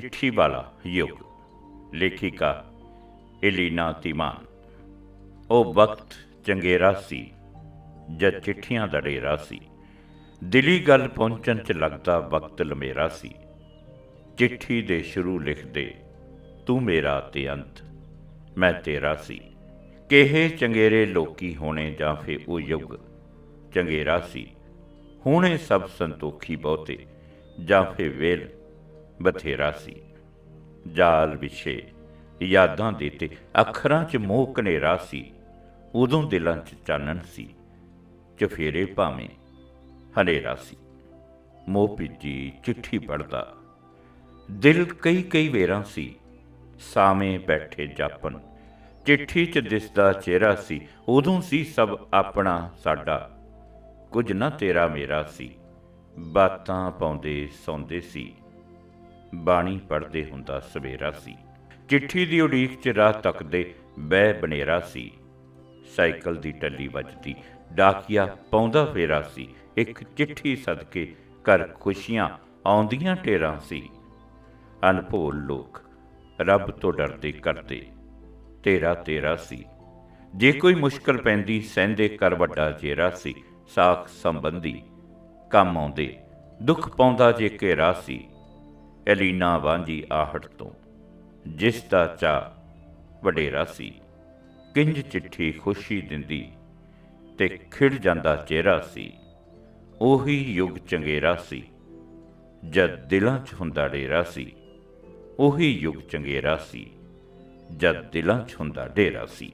ਚਿੱਠੀ ਵਾਲਾ ਯੁੱਗ, ਲੇਖਿਕਾ ਐਲੀਨਾ ਤਿਮਾਨ। ਉਹ ਵਕਤ ਚੰਗੇਰਾ ਸੀ, ਜਦ ਚਿੱਠੀਆਂ ਦਾ ਡੇਰਾ ਸੀ। ਦਿਲੀ ਗੱਲ ਪਹੁੰਚਣ ਚ ਲੱਗਦਾ ਵਕਤ ਲੰਮੇਰਾ ਸੀ। ਚਿੱਠੀ ਦੇ ਸ਼ੁਰੂ ਲਿਖਦੇ, ਤੂੰ ਮੇਰਾ ਤੇ ਅੰਤ, ਮੈਂ ਤੇਰਾ ਸੀ। ਕਿਹੇ ਚੰਗੇਰੇ ਲੋਕੀ ਹੋਣੇ ਜਾਂ ਫੇ ਉਹ ਯੁੱਗ, ਚੰਗੇਰਾ ਸੀ। ਹੁਣੇ ਸਭ ਸੰਤੋਖੀ ਬਹੁਤੇ, ਜਾਂ ਫੇ ਵੇਲ ਬਥੇਰਾ ਸੀ। ਜਾਲ ਵਿਛੇ, ਯਾਦਾਂ ਦੇ ਤੇ ਅੱਖਰਾਂ 'ਚ ਮੋਹ ਕਨੇਰਾ ਸੀ। ਉਦੋਂ ਦਿਲਾਂ 'ਚ ਚਾਨਣ ਸੀ, ਚਫੇਰੇ ਭਾਵੇਂ ਹਨੇਰਾ ਸੀ। ਮੋਹ ਪਿੱਜੀ ਚਿੱਠੀ ਪੜਦਾ ਦਿਲ ਕਈ ਕਈ ਵੇਰਾਂ ਸੀ, ਸਾਵੇਂ ਬੈਠੇ ਜਾਪਨ ਚਿੱਠੀ 'ਚ ਦਿਸਦਾ ਚਿਹਰਾ ਸੀ, ਉਦੋਂ ਸੀ ਸਭ ਆਪਣਾ ਸਾਡਾ। ਕੁਝ ਨਾ ਤੇਰਾ ਮੇਰਾ ਸੀ, ਬਾਤਾਂ ਪਾਉਂਦੇ ਸੌਂਦੇ ਸੀ। ਬਾਣੀ ਪੜਦੇ ਹੁੰਦਾ ਸਵੇਰਾ ਸੀ। ਚਿੱਠੀ ਦੀ ਉਡੀਕ 'ਚ ਰਾਹ ਤੱਕਦੇ ਬਹਿ ਬਨੇਰਾ ਸੀ। ਸਾਈਕਲ ਦੀ ਟੱਲੀ ਵੱਜਦੀ, ਡਾਕੀਆ ਪਾਉਂਦਾ ਫੇਰਾ ਸੀ। ਇੱਕ ਚਿੱਠੀ ਸਦਕੇ ਘਰ ਖੁਸ਼ੀਆਂ ਆਉਂਦੀਆਂ ਟੇਰਾਂ ਸੀ। ਅਨਭੋਲ ਲੋਕ ਰੱਬ ਤੋਂ ਡਰਦੇ ਕਰਦੇ, ਤੇਰਾ ਤੇਰਾ ਸੀ। ਜੇ ਕੋਈ ਮੁਸ਼ਕਲ ਪੈਂਦੀ, ਸਹਿੰਦੇ ਕਰ ਵੱਡਾ ਜੇਰਾ ਸੀ। ਸਾਖ ਸੰਬੰਧੀ ਕੰਮ ਆਉਂਦੇ, ਦੁੱਖ ਪਾਉਂਦਾ ਜੇ ਘੇਰਾ ਸੀ। ਐਲੀਨਾ ਵਾਂਝੀ ਆਹਟ ਤੋਂ। ਜਿਸ ਦਾ ਚਾ ਵਡੇਰਾ ਸੀ। ਕਿੰਜ ਚਿੱਠੀ ਖੁਸ਼ੀ ਦਿੰਦੀ ਤੇ ਖਿੜ ਜਾਂਦਾ ਚਿਹਰਾ ਸੀ। ਉਹੀ ਯੁੱਗ ਚੰਗੇਰਾ ਸੀ। ਜਦ ਦਿਲਾਂ 'ਚ ਹੁੰਦਾ ਡੇਰਾ ਸੀ। ਉਹੀ ਯੁੱਗ ਚੰਗੇਰਾ ਸੀ। ਜਦ ਦਿਲਾਂ 'ਚ ਹੁੰਦਾ ਡੇਰਾ ਸੀ।